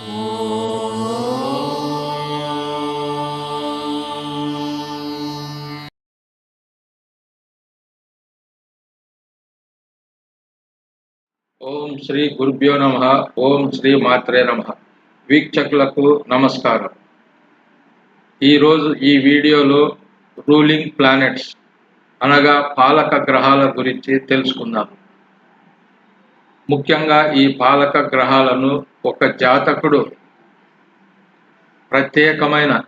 ఓం శ్రీ గురుభ్యో నమ ఓం శ్రీ మాత్రే నమ. వీక్షకులకు నమస్కారం. ఈరోజు ఈ వీడియోలో రూలింగ్ ప్లానెట్స్ అనగా పాలక గ్రహాల గురించి తెలుసుకుందాం ముఖ్యంగా ఈ పాలక గ్రహాలను ఒక జాతకుడు ప్రత్యేకమైన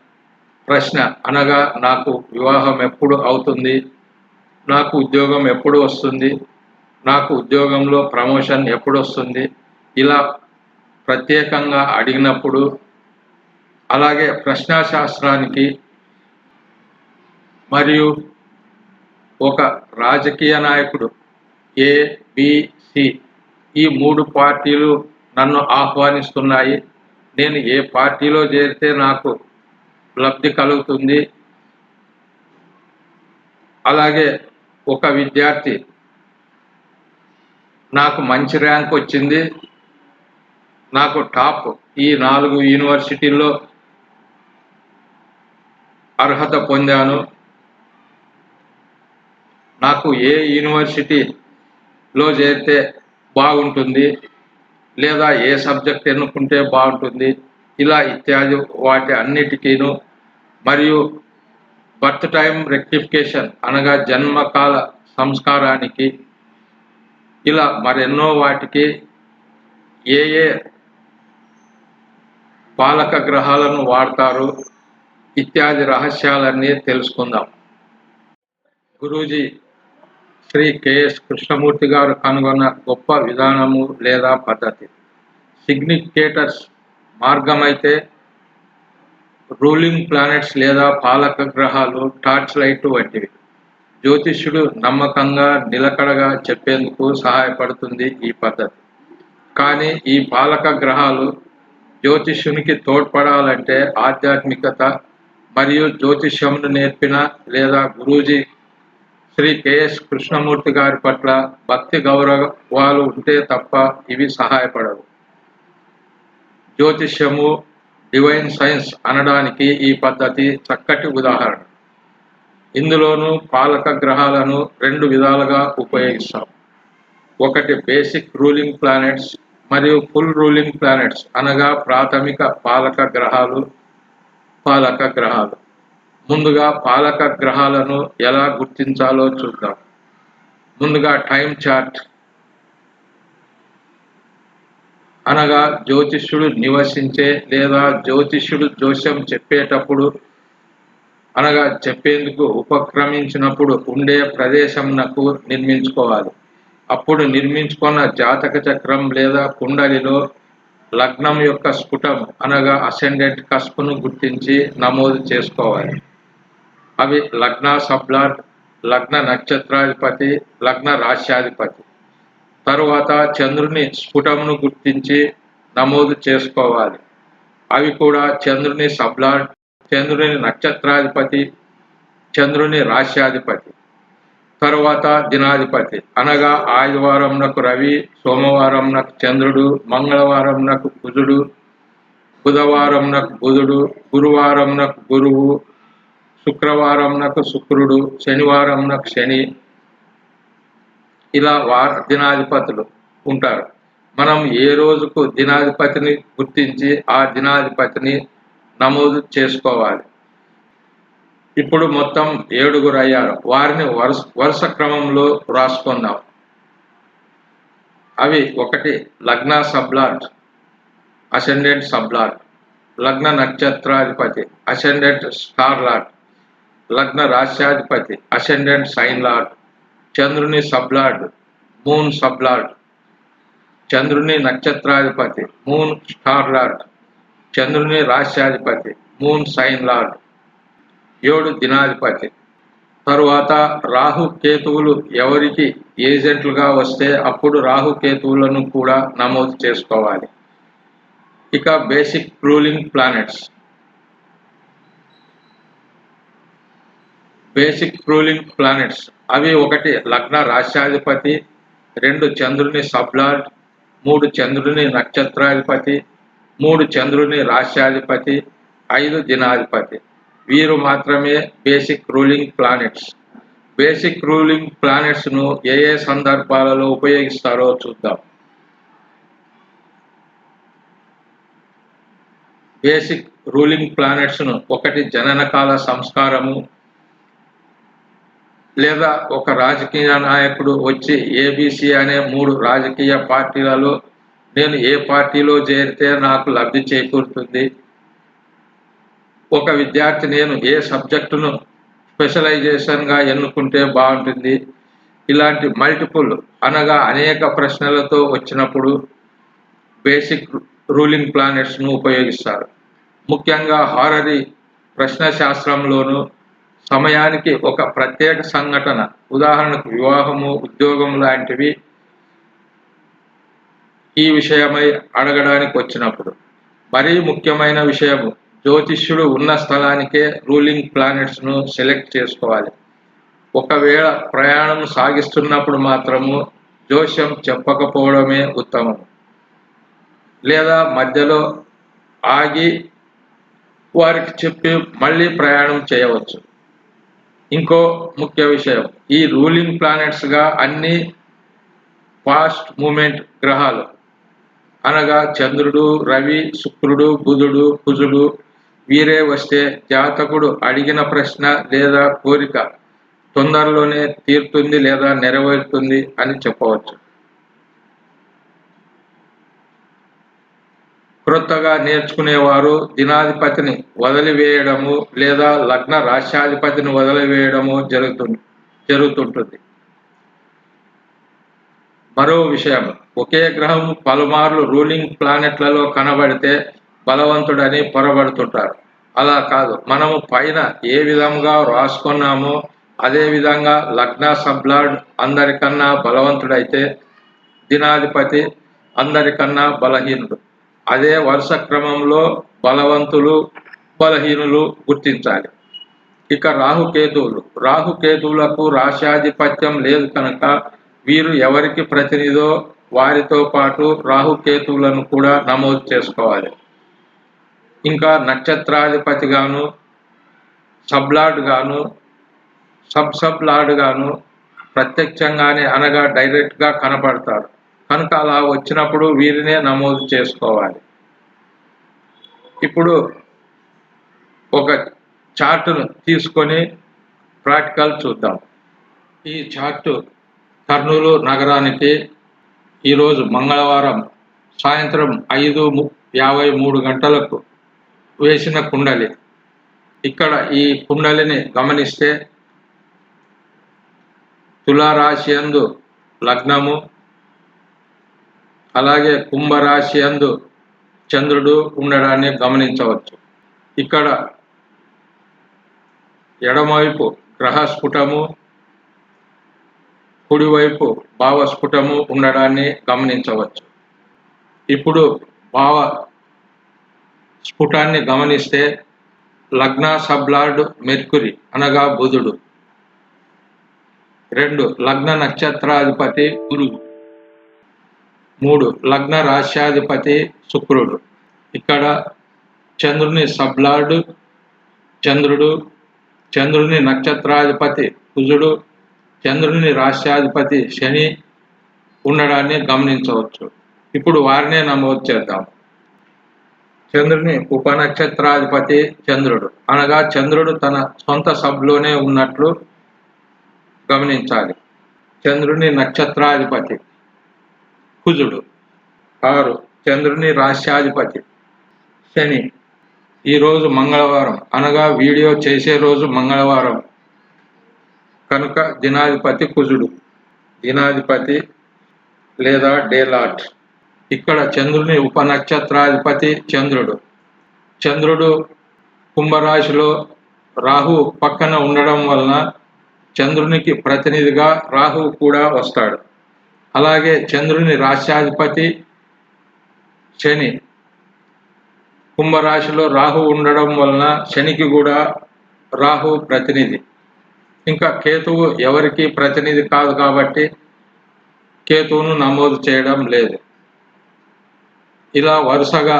ప్రశ్న అనగా నాకు వివాహం ఎప్పుడు అవుతుంది? నాకు ఉద్యోగం ఎప్పుడు వస్తుంది? నాకు ఉద్యోగంలో ప్రమోషన్ ఎప్పుడు వస్తుంది? ఇలా ప్రత్యేకంగా అడిగినప్పుడు అలాగే ప్రశ్నాశాస్త్రానికి మరియు ఒక రాజకీయ నాయకుడు ఏ బి, సి ఈ మూడు పార్టీలు నన్ను ఆహ్వానిస్తున్నాయి. నేను ఏ పార్టీలో చేరితే నాకు లబ్ధి కలుగుతుంది. అలాగే ఒక విద్యార్థి నాకు మంచి ర్యాంక్ వచ్చింది. నాకు టాప్ ఈ నాలుగు యూనివర్సిటీల్లో అర్హత పొందాను. నాకు ఏ యూనివర్సిటీలో చేరితే బాగుంటుంది. లేదా ఏ సబ్జెక్ట్ ఎన్నుకుంటే బాగుంటుంది. ఇలా ఇత్యాది వాటి అన్నిటికీను. మరియు బర్త్ టైం రెక్టిఫికేషన్ అనగా జన్మకాల సంస్కారానికి ఇలా మరెన్నో వాటికి ఏ ఏ పాలక గ్రహాలను వాడతారు ఇత్యాది రహస్యాలన్నీ తెలుసుకుందాం. గురూజీ శ్రీ కెఎస్ కృష్ణమూర్తి గారు కనుగొన్న గొప్ప విధానము లేదా పద్ధతి. సిగ్నిఫికేటర్స్ మార్గమైతే రూలింగ్ ప్లానెట్స్ లేదా పాలక గ్రహాలు టార్చ్ లైట్ వంటివి. జ్యోతిష్యుడు నమ్మకంగా నిలకడగా చెప్పేందుకు సహాయపడుతుంది ఈ పద్ధతి. కానీ ఈ పాలక గ్రహాలు జ్యోతిష్యునికి తోడ్పడాలంటే ఆధ్యాత్మికత మరియు జ్యోతిష్యమును నేర్పిన లేదా గురూజీ శ్రీ కెఎస్ కృష్ణమూర్తి గారి పట్ల భక్తి గౌరవాలు ఉంటే తప్ప ఇవి సహాయపడవు. జ్యోతిష్యము డివైన్ సైన్స్ అనడానికి ఈ పద్ధతి చక్కటి ఉదాహరణ. ఇందులోనూ పాలక గ్రహాలను రెండు విధాలుగా ఉపయోగిస్తాం. ఒకటి బేసిక్ రూలింగ్ ప్లానెట్స్ మరియు ఫుల్ రూలింగ్ ప్లానెట్స్ అనగా ప్రాథమిక పాలక గ్రహాలు పాలక గ్రహాలు. ముందుగా పాలక గ్రహాలను ఎలా గుర్తించాలో చూద్దాం. ముందుగా టైం చార్ట్. అనగా జ్యోతిష్యుడు నివసించే లేదా జ్యోతిష్యుడు జోస్యం చెప్పేటప్పుడు అనగా చెప్పేందుకు ఉపక్రమించినప్పుడు ఉండే ప్రదేశంనకు నిర్మించుకోవాలి. అప్పుడు నిర్మించుకున్న జాతక చక్రం లేదా కుండలిలో లగ్నం యొక్క స్ఫుటం అనగా అసెండెంట్ కస్పును గుర్తించి నమోదు చేసుకోవాలి. అవి లగ్న సబ్లాట్ లగ్న నక్షత్రాధిపతి లగ్న రాశ్యాధిపతి. తరువాత చంద్రుని స్ఫుటమును గుర్తించి నమోదు చేసుకోవాలి. అవి కూడా చంద్రుని సబ్లాట్ చంద్రుని నక్షత్రాధిపతి చంద్రుని రాశ్యాధిపతి. తరువాత దినాధిపతి. అనగా ఆదివారంనకు రవి సోమవారంనకు చంద్రుడు మంగళవారంనకు బుధుడు బుధవారంనకు బుధుడు గురువారంనకు గురువు శుక్రవారం నాకు శుక్రుడు శనివారం నాకు శని. ఇలా వార దినాధిపతులు ఉంటారు. మనం ఏ రోజుకు దినాధిపతిని గుర్తించి ఆ దినాధిపతిని నమోదు చేసుకోవాలి? ఇప్పుడు మొత్తం ఏడుగురు అయ్యారు. వారిని వరుస వరుస క్రమంలో రాసుకుందాం. అవి ఒకటి లగ్న సబ్లాట్ అసెండెంట్ సబ్లాట్ లగ్న నక్షత్రాధిపతి అసెండెంట్ స్టార్లాట్ లగ్న రాశ్యాధిపతి అసెండెంట్ సైన్ లార్డ్ చంద్రుని సబ్లాడ్ మూన్ సబ్లాడ్ చంద్రుని నక్షత్రాధిపతి మూన్ స్టార్ లార్డ్ చంద్రుని రాశ్యాధిపతి మూన్ సైన్ లార్డ్ ఏడు దినాధిపతి. తరువాత రాహు కేతువులు ఎవరికి ఏజెంట్లుగా వస్తే అప్పుడు రాహు కేతువులను కూడా నమోదు చేసుకోవాలి. ఇక basic ruling planets basic ruling planets. అవి ఒకటి లగ్న రాశ్యాధిపతి రెండు చంద్రుని సబ్లార్డ్ మూడు చంద్రుని నక్షత్రాధిపతి మూడు చంద్రుని రాష్ట్రాధిపతి ఐదు దినాధిపతి. వీరు మాత్రమే basic ruling planets. Basic ruling ప్లానెట్స్ను ఏ ఏ సందర్భాలలో ఉపయోగిస్తారో చూద్దాం. బేసిక్ రూలింగ్ ప్లానెట్స్ను ఒకటి జననకాల సంస్కారము లేదా ఒక రాజకీయ నాయకుడు వచ్చి ఏబిసి అనే మూడు రాజకీయ పార్టీలలో నేను ఏ పార్టీలో చేరితే నాకు లబ్ధి చేకూరుతుంది? ఒక విద్యార్థి నేను ఏ సబ్జెక్టును స్పెషలైజేషన్గా ఎన్నుకుంటే బాగుంటుంది? ఇలాంటి మల్టిపుల్ అనగా అనేక ప్రశ్నలతో వచ్చినప్పుడు బేసిక్ రూలింగ్ ప్లానెట్స్ను ఉపయోగిస్తారు. ముఖ్యంగా హారరీ ప్రశ్న శాస్త్రంలోనూ సమయానికి ఒక ప్రత్యేక సంఘటన. ఉదాహరణకు వివాహము ఉద్యోగం లాంటివి ఈ విషయమై అడగడానికి వచ్చినప్పుడు. మరీ ముఖ్యమైన విషయము జ్యోతిష్యుడు ఉన్న స్థలానికే రూలింగ్ ప్లానెట్స్ను సెలెక్ట్ చేసుకోవాలి. ఒకవేళ ప్రయాణం సాగిస్తున్నప్పుడు మాత్రము జోష్యం చెప్పకపోవడమే ఉత్తమం లేదా మధ్యలో ఆగి వారికి చెప్పి మళ్ళీ ప్రయాణం చేయవచ్చు. ఇంకో ముఖ్య విషయం. ఈ రూలింగ్ ప్లానెట్స్గా అన్ని ఫాస్ట్ మూమెంట్ గ్రహాలు అనగా చంద్రుడు రవి శుక్రుడు బుధుడు కుజుడు వీరే వస్తే జాతకుడు అడిగిన ప్రశ్న లేదా కోరిక తొందరలోనే తీరుతుంది లేదా నెరవేరుతుంది అని చెప్పవచ్చు. క్రొత్తగా నేర్చుకునేవారు దినాధిపతిని వదిలివేయడము లేదా లగ్న రాష్ట్రాధిపతిని వదిలివేయడము జరుగుతుంది జరుగుతుంటుంది. మరో విషయం. ఒకే గ్రహం పలుమార్లు రూలింగ్ ప్లానెట్లలో కనబడితే బలవంతుడని పొరబడుతుంటారు. అలా కాదు. మనము పైన ఏ విధంగా రాసుకున్నామో అదే విధంగా లగ్న సబ్లాడ్ అందరికన్నా బలవంతుడైతే దినాధిపతి అందరికన్నా బలహీనుడు. అదే వరుస క్రమంలో బలవంతులు బలహీనులు గుర్తించాలి. ఇక రాహుకేతువులు. రాహుకేతువులకు రాశాధిపత్యం లేదు కనుక వీరు ఎవరికి ప్రతినిధో వారితో పాటు రాహుకేతువులను కూడా నమోదు చేసుకోవాలి. ఇంకా నక్షత్రాధిపతిగాను సబ్లాడ్గాను సబ్లాడ్ గాను సబ్ సబ్ గాను ప్రత్యక్షంగానే అనగా డైరెక్ట్గా కనపడతారు. కనుక అలా వచ్చినప్పుడు వీరినే నమోదు చేసుకోవాలి. ఇప్పుడు ఒక చార్టును తీసుకొని ప్రాక్టికల్ చూద్దాం. ఈ చార్టు కర్నూలు నగరానికి ఈరోజు మంగళవారం సాయంత్రం ఐదు యాభై మూడు గంటలకు వేసిన కుండలి. ఇక్కడ ఈ కుండలిని గమనిస్తే తులారాశి యందు లగ్నము అలాగే కుంభరాశి అందు చంద్రుడు ఉండడాన్ని గమనించవచ్చు. ఇక్కడ ఎడమవైపు గ్రహస్ఫుటము కుడివైపు భావస్ఫుటము ఉండడాన్ని గమనించవచ్చు. ఇప్పుడు భావ స్ఫుటాన్ని గమనిస్తే లగ్న సబ్లార్డ్ మెర్కురి అనగా బుధుడు. రెండు లగ్న నక్షత్రాధిపతి గురువు. మూడు లగ్న రాశ్యాధిపతి శుక్రుడు. ఇక్కడ చంద్రుని సబ్లార్డ్ చంద్రుడు చంద్రుని నక్షత్రాధిపతి కుజుడు చంద్రుని రాష్ట్రాధిపతి శని ఉండడాన్ని గమనించవచ్చు. ఇప్పుడు వారినే నమోదు చేద్దాం. చంద్రుని ఉపనక్షత్రాధిపతి చంద్రుడు. అనగా చంద్రుడు తన సొంత సబ్లోనే ఉన్నట్లు గమనించాలి. చంద్రుని నక్షత్రాధిపతి కుజుడు ఆరు చంద్రుని రాశ్యాధిపతి. శని ఈరోజు మంగళవారం. అనగా వీడియో చేసే రోజు మంగళవారం. కనుక దినాధిపతి కుజుడు. దినాధిపతి లేదా డేలాట్ ఇక్కడ చంద్రుని ఉపనక్షత్రాధిపతి చంద్రుడు. చంద్రుడు కుంభరాశిలో రాహు పక్కన ఉండడం వలన చంద్రునికి ప్రతినిధిగా రాహు కూడా వస్తాడు. అలాగే చంద్రుని రాష్ట్రాధిపతి శని. కుంభరాశిలో రాహు ఉండడం వలన శనికి కూడా రాహు ప్రతినిధి. ఇంకా కేతువు ఎవరికి ప్రతినిధి కాదు కాబట్టి కేతువును నమోదు చేయడం లేదు. ఇలా వరుసగా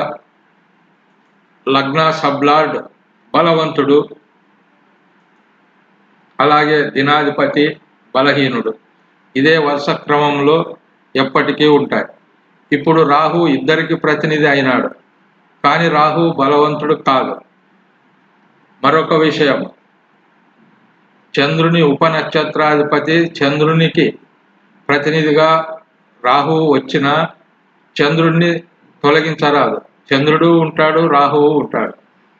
లగ్న సబ్లార్డ్ బలవంతుడు అలాగే దినాధిపతి బలహీనుడు. ఇదే వరుస క్రమంలో ఎప్పటికీ ఉంటాయి. ఇప్పుడు రాహు ఇద్దరికి ప్రతినిధి అయినాడు. కానీ రాహు బలవంతుడు కాదు. మరొక విషయం. చంద్రుని ఉపనక్షత్రాధిపతి చంద్రునికి ప్రతినిధిగా రాహు వచ్చిన చంద్రుడిని తొలగించరాదు. చంద్రుడు ఉంటాడు రాహువు ఉంటాడు.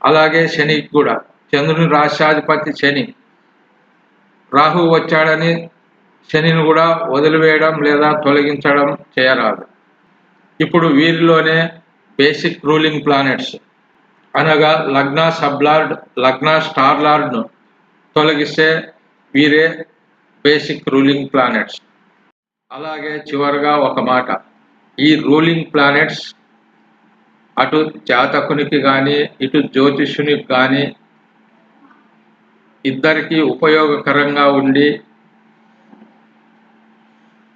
అలాగే శనికి కూడా. చంద్రుని రాష్ట్రాధిపతి శని. రాహు వచ్చాడని శనిని కూడా వదిలివేయడం లేదా తొలగించడం చేయరాదు. ఇప్పుడు వీరిలోనే బేసిక్ రూలింగ్ ప్లానెట్స్ అనగా లగ్న సబ్లార్డ్ లగ్న స్టార్లార్డ్ను తొలగిస్తే వీరే బేసిక్ రూలింగ్ ప్లానెట్స్ అలాగే చివరగా ఒక మాట ఈ రూలింగ్ ప్లానెట్స్ అటు జాతకునికి కానీ ఇటు జ్యోతిష్యునికి కానీ ఇద్దరికీ ఉపయోగకరంగా ఉండి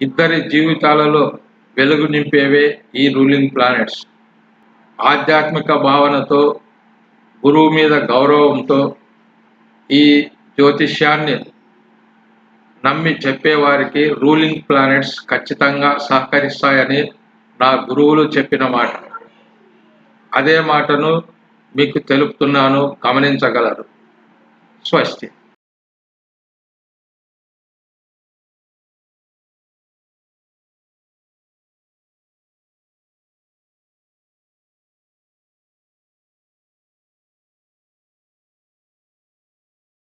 ఇద్దరి జీవితాలలో వెలుగు నింపేవే ఈ రూలింగ్ ప్లానెట్స్. ఆధ్యాత్మిక భావనతో గురువు మీద గౌరవంతో ఈ జ్యోతిష్యాన్ని నమ్మి చెప్పేవారికి రూలింగ్ ప్లానెట్స్ ఖచ్చితంగా సహకరిస్తాయని నా గురువులు చెప్పిన మాట. అదే మాటను మీకు తెలుపుతున్నాను గమనించగలరు. స్వస్తి.